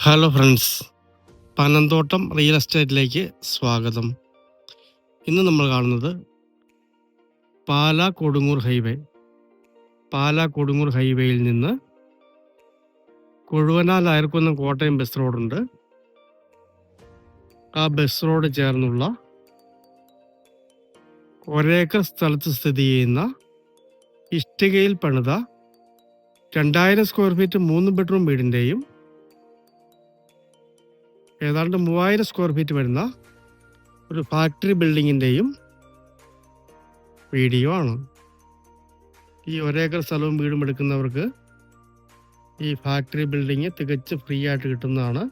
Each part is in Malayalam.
ഹലോ ഫ്രണ്ട്സ് പനന്തോട്ടം റിയൽ എസ്റ്റേറ്റിലേക്ക് സ്വാഗതം. ഇന്ന് നമ്മൾ കാണുന്നത് പാലാ കൊടുങ്ങൂർ ഹൈവേ പാലാ കൊടുങ്ങൂർ ഹൈവേയിൽ നിന്ന് കൊഴുവനാൽ അയർക്കുന്ന കോട്ടയം ബസ് റോഡുണ്ട് ആ ബസ് റോഡ് ചേർന്നുള്ള ഒരേക്കർ സ്ഥലത്ത് സ്ഥിതി ചെയ്യുന്ന ഇഷ്ടികയിൽ പണിത രണ്ടായിരം സ്ക്വയർ ഫീറ്റ് മൂന്ന് ബെഡ്റൂം വീടിന്റെയും ഏതാണ്ട് മൂവായിരം സ്ക്വയർ ഫീറ്റ് വരുന്ന ഒരു ഫാക്ടറി ബിൽഡിങ്ങിന്റെയും വീഡിയോ ആണ്. ഈ ഒരേക്കർ സ്ഥലവും വീടും എടുക്കുന്നവർക്ക് ഈ ഫാക്ടറി ബിൽഡിങ് തികച്ച് ഫ്രീ ആയിട്ട് കിട്ടുന്നതാണ്.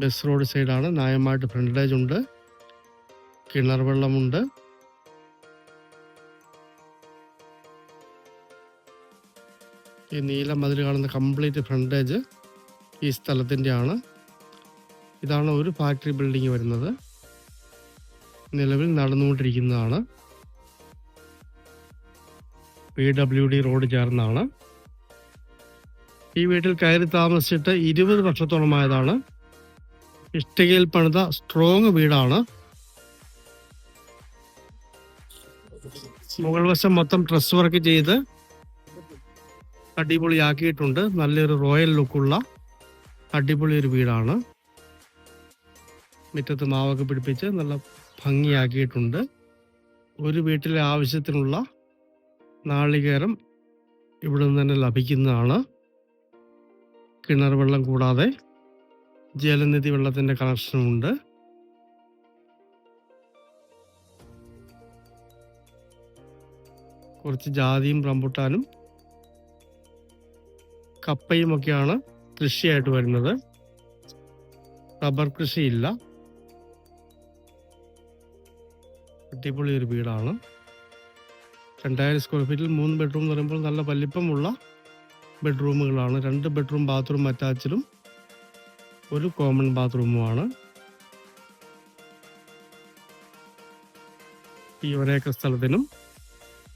ബസ് റോഡ് സൈഡാണ് ന്യായമായിട്ട് ഫ്രണ്ടേജ് ഉണ്ട്. കിണർ വെള്ളമുണ്ട്. ഈ നീല മതിൽ കാണുന്ന കംപ്ലീറ്റ് ഫ്രണ്ടേജ് ഈ സ്ഥലത്തിന്റെ ആണ് ഇതാണ് ഒരു ഫാക്ടറി ബിൽഡിംഗ് വരുന്നത്. നിലവിൽ നടന്നുകൊണ്ടിരിക്കുന്നതാണ്. പി ഡബ്ല്യു ഡി റോഡ് ചേർന്നാണ്. ഈ വീട്ടിൽ കയറി താമസിച്ചിട്ട് ഇരുപത് വർഷത്തോളമായതാണ്. ഇഷ്ടികയിൽ പണിത സ്ട്രോങ് വീടാണ്. മുകൾ വശം മൊത്തം ഡ്രസ് വർക്ക് ചെയ്ത് അടിപൊളിയാക്കിയിട്ടുണ്ട്. നല്ലൊരു റോയൽ ലുക്കുള്ള അടിപൊളി ഒരു വീടാണ്. മുറ്റത്ത് മാവൊക്കെ പിടിപ്പിച്ച് നല്ല ഭംഗിയാക്കിയിട്ടുണ്ട്. ഒരു വീട്ടിലെ ആവശ്യത്തിനുള്ള നാളികേരം ഇവിടെ നിന്ന് തന്നെ ലഭിക്കുന്നതാണ്. കിണർ വെള്ളം കൂടാതെ ജലനിധി വെള്ളത്തിന്റെ കണക്ഷനുമുണ്ട് കുറച്ച് ജാതിയും റംബുട്ടാനും കപ്പയും ഒക്കെയാണ് കൃഷിയായിട്ട് വരുന്നത്. റബ്ബർ കൃഷിയില്ല. അടിപൊളി ഒരു വീടാണ്. രണ്ടായിരം സ്ക്വയർ ഫീറ്റിൽ മൂന്ന് ബെഡ്റൂം എന്ന് പറയുമ്പോൾ നല്ല വലിപ്പമുള്ള ബെഡ്റൂമുകളാണ് രണ്ട് ബെഡ്റൂം ബാത്റൂം അറ്റാച്ചിലും ഒരു കോമൺ ബാത്റൂമുമാണ് ഈ ഒരേക്കർ സ്ഥലത്തിനും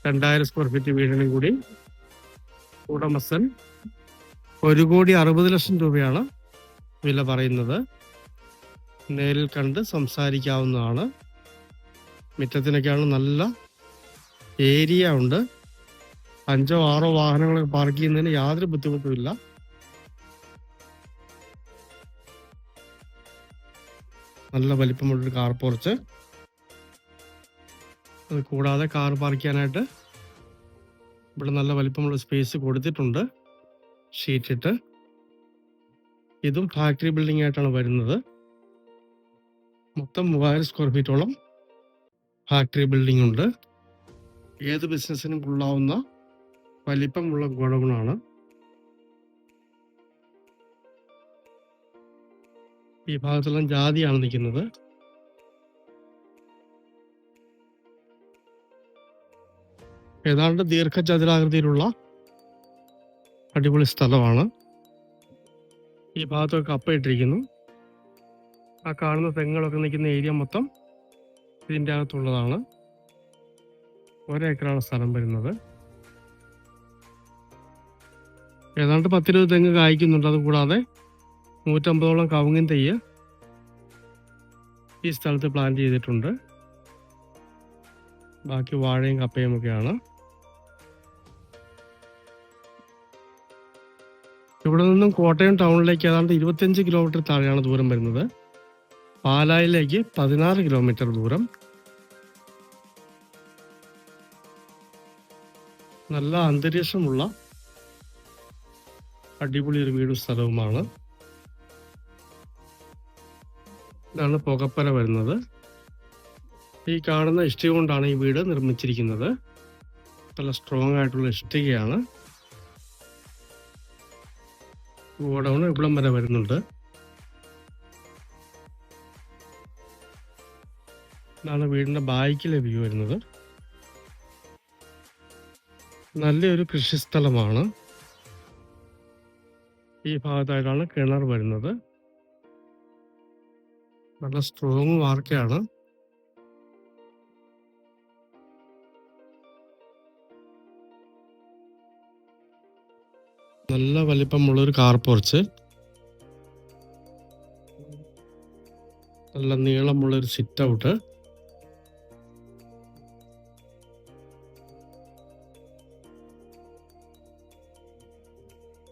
രണ്ടായിരം സ്ക്വയർ ഫീറ്റ് വീടിനും കൂടി ഉടമസ്ഥൻ ഒരു കോടി അറുപത് ലക്ഷം രൂപയാണ് വില പറയുന്നത്. നേരിൽ കണ്ട് സംസാരിക്കാവുന്നതാണ്. മുറ്റത്തിനൊക്കെയാണ് നല്ല ഏരിയ ഉണ്ട്. അഞ്ചോ ആറോ വാഹനങ്ങൾ പാർക്ക് ചെയ്യുന്നതിന് യാതൊരു ബുദ്ധിമുട്ടുമില്ല നല്ല വലിപ്പമുള്ളൊരു കാർ പോർച്ച്. അത് കൂടാതെ കാർ പാർക്ക് ചെയ്യാനായിട്ട് ഇവിടെ നല്ല വലിപ്പമുള്ള സ്പേസ് കൊടുത്തിട്ടുണ്ട്. ഷീറ്റ് ഇട്ട് ഇതും ഫാക്ടറി ബിൽഡിംഗ് ആയിട്ടാണ് വരുന്നത്. മൊത്തം മൂവായിരം സ്ക്വയർ ഫീറ്റോളം ഫാക്ടറി ബിൽഡിംഗ് ഉണ്ട്. ഏത് ബിസിനസ്സിനും കൊള്ളാവുന്ന വലിപ്പമുള്ള ഗോഡൗണാണ്. ഈ ഭാഗത്തെല്ലാം ജാതിയാണ് നിൽക്കുന്നത്. ഏതാണ്ട് ദീർഘചതുരാകൃതിയിലുള്ള അടിപൊളി സ്ഥലമാണ്. ഈ ഭാഗത്തൊക്കെ കപ്പയിട്ടിരിക്കുന്നു ആ കാണുന്ന തെങ്ങുകളൊക്കെ നിൽക്കുന്ന ഏരിയ മൊത്തം ഇതിന്റെ അകത്തുള്ളതാണ്. ഒരേക്കറാണ് സ്ഥലം വരുന്നത്. ഏതാണ്ട് പത്തിരുപത് തെങ്ങ് കായ്ക്കുന്നുണ്ട്. അതുകൂടാതെ നൂറ്റമ്പതോളം കവുങ്ങിൻ തെയ്യ് ഈ സ്ഥലത്ത് പ്ലാൻ ചെയ്തിട്ടുണ്ട്. ബാക്കി വാഴയും കപ്പയും ഒക്കെയാണ് ഇവിടെ നിന്നും കോട്ടയം ടൗണിലേക്ക് ഏതാണ്ട് ഇരുപത്തിയഞ്ച് കിലോമീറ്റർ താഴെയാണ് ദൂരം വരുന്നത്. പാലായിലേക്ക് പതിനാറ് കിലോമീറ്റർ ദൂരം. നല്ല അന്തരീക്ഷമുള്ള അടിപൊളി ഒരു വീടും സ്ഥലവുമാണ്. ഇതാണ് പുകപ്പര വരുന്നത്. ഈ കാണുന്ന ഇഷ്ടിക കൊണ്ടാണ് ഈ വീട് നിർമ്മിച്ചിരിക്കുന്നത്. നല്ല സ്ട്രോങ് ആയിട്ടുള്ള ഇഷ്ടികയാണ്. ഗോഡൗൺ ഇവിടം വരെ വരുന്നുണ്ട്. ഇതാണ് വീടിന്റെ ബാക്കിലെ വ്യൂ വരുന്നത്. നല്ലൊരു കൃഷിസ്ഥലമാണ് ഈ ഭാഗത്തായിട്ടാണ് കിണർ വരുന്നത്. നല്ല സ്ട്രോങ് വാർക്കയാണ്. നല്ല വലിപ്പമുള്ള ഒരു കാർ പോർച്ച്. നല്ല നീളമുള്ള ഒരു സിറ്റ് ഔട്ട്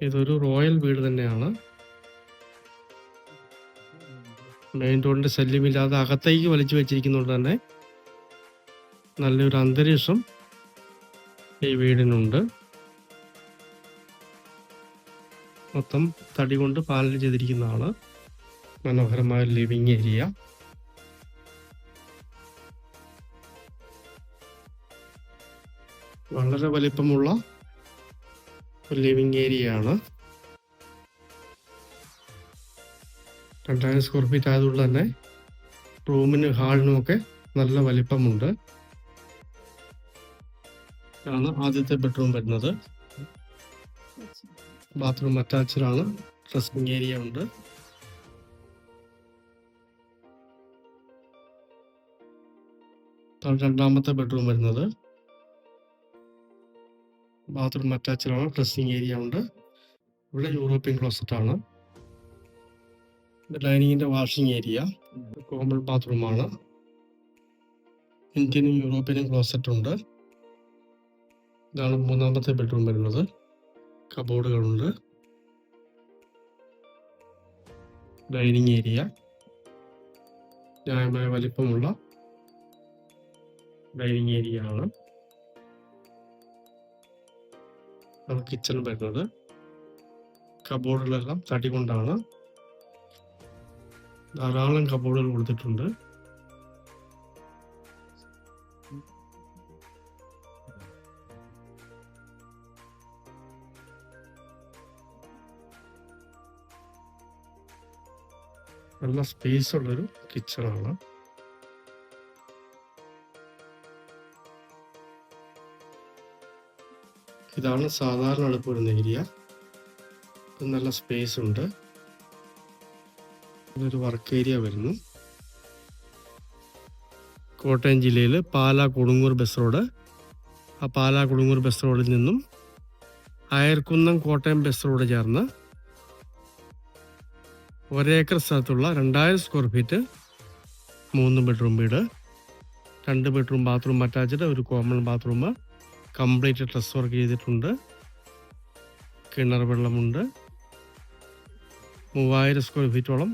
ഇതൊരു റോയൽ വീട് തന്നെയാണ്. മെയിൻ റോഡിന്റെ ശല്യമില്ലാതെ അകത്തേക്ക് വലിച്ചു വെച്ചിരിക്കുന്നതുകൊണ്ട് തന്നെ നല്ലൊരു അന്തരീക്ഷം ഈ വീടിനുണ്ട്. മൊത്തം തടി കൊണ്ട് പാനൽ ചെയ്തിരിക്കുന്നതാണ്. മനോഹരമായ ലിവിങ് ഏരിയ. വളരെ വലിപ്പമുള്ള ഒരു ലിവിങ് ആണ് രണ്ടായിരം സ്ക്വയർ ഫീറ്റ് ആയതുകൊണ്ട് തന്നെ റൂമിനും ഹാളിനും ഒക്കെ നല്ല വലിപ്പമുണ്ട്. ആണ് ആദ്യത്തെ ബെഡ്റൂം വരുന്നത്. ബാത്റൂം അറ്റാച്ച്ഡ് ആണ്. ഡ്രസ്സിംഗ് ഏരിയ ഉണ്ട്. രണ്ടാമത്തെ ബെഡ്റൂം വരുന്നത്. ബാത്റൂം അറ്റാച്ച്ഡ് ആണ് ഡ്രസ്സിംഗ് ഏരിയ ഉണ്ട്. ഇവിടെ യൂറോപ്യൻ ക്ലോസറ്റ് ആണ്. ഡൈനിങ്ങിന്റെ വാഷിംഗ് ഏരിയ കോമൺ ബാത്റൂമാണ് ഇന്ത്യനും യൂറോപ്യനും ക്ലോസറ്റ് ഉണ്ട്. ഇതാണ് മൂന്നാമത്തെ ബെഡ്റൂം വരുന്നത്. കബോർഡുകളുണ്ട്. Dining area. ന്യായമായ വലിപ്പമുള്ള ഡൈനിങ് ഏരിയ ആണ്. ആണ് കിച്ചൺ വരുന്നത്. കബോർഡുകളെല്ലാം തടി കൊണ്ടാണ് ധാരാളം കബോർഡുകൾ കൊടുത്തിട്ടുണ്ട്. നല്ല സ്പേസ് ഉള്ളൊരു കിച്ചണാണ് ഇതാണ് സാധാരണ അടുപ്പ് വരുന്ന ഏരിയ നല്ല സ്പേസ് ഉണ്ട്. ഇതൊരു വർക്ക് ഏരിയ വരുന്നു. കോട്ടയം ജില്ലയിൽ പാലാ കൊടുങ്ങൂർ ബസ് റോഡ് ആ പാലാ കൊടുങ്ങൂർ ബസ് റോഡിൽ നിന്നും അയർക്കുന്നം കോട്ടയം ബസ് റോഡ് ചേർന്ന് ഒരേക്കർ സ്ഥലത്തുള്ള രണ്ടായിരം സ്ക്വയർ ഫീറ്റ് മൂന്ന് ബെഡ്റൂം വീട് രണ്ട് ബെഡ്റൂം ബാത്റൂം അറ്റാച്ച്ഡ് ഒരു common bathroom complete dress work ചെയ്തിട്ടുണ്ട്. കിണർ വെള്ളമുണ്ട്. മൂവായിരം സ്ക്വയർ ഫീറ്റോളം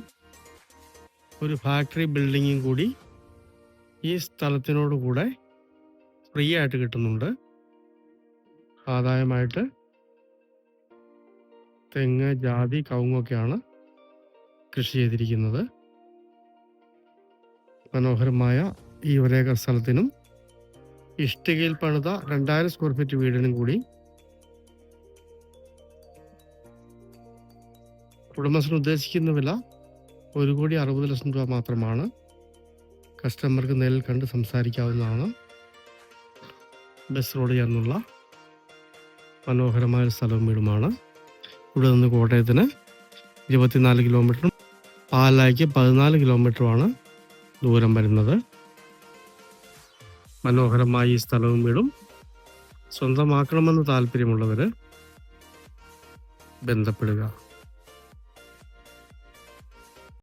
ഒരു ഫാക്ടറി ബിൽഡിങ്ങും കൂടി ഈ സ്ഥലത്തിനോട് കൂടെ ഫ്രീ ആയിട്ട് കിട്ടുന്നുണ്ട്. ആദായമായിട്ട് തെങ്ങ് ജാതി കവുങ്ങൊക്കെയാണ് കൃഷി ചെയ്തിരിക്കുന്നത്. മനോഹരമായ ഈ ഒരേക്കർ സ്ഥലത്തിനും ഇഷ്ടികയിൽ പണിത രണ്ടായിരം സ്ക്വയർ ഫീറ്റ് വീടിനും കൂടി ഉടമസ്ഥൻ ഉദ്ദേശിക്കുന്ന വില ഒരു കോടി അറുപത് ലക്ഷം രൂപ മാത്രമാണ്. കസ്റ്റമർക്ക് നേരിൽ കണ്ട് സംസാരിക്കാവുന്നതാണ്. ബസ് റോഡ് ചേർന്നുള്ള മനോഹരമായ സ്ഥലവും വീടുമാണ്. ഇവിടെ നിന്ന് കോട്ടയത്തിന് ഇരുപത്തിനാല് കിലോമീറ്ററും പാലായ്ക്ക് പതിനാല് കിലോമീറ്ററുമാണ് ദൂരം വരുന്നത്. മനോഹരമായ ഈ സ്ഥലവും വീടും സ്വന്തമാക്കണമെന്ന് താല്പര്യമുള്ളവർ ബന്ധപ്പെടുക.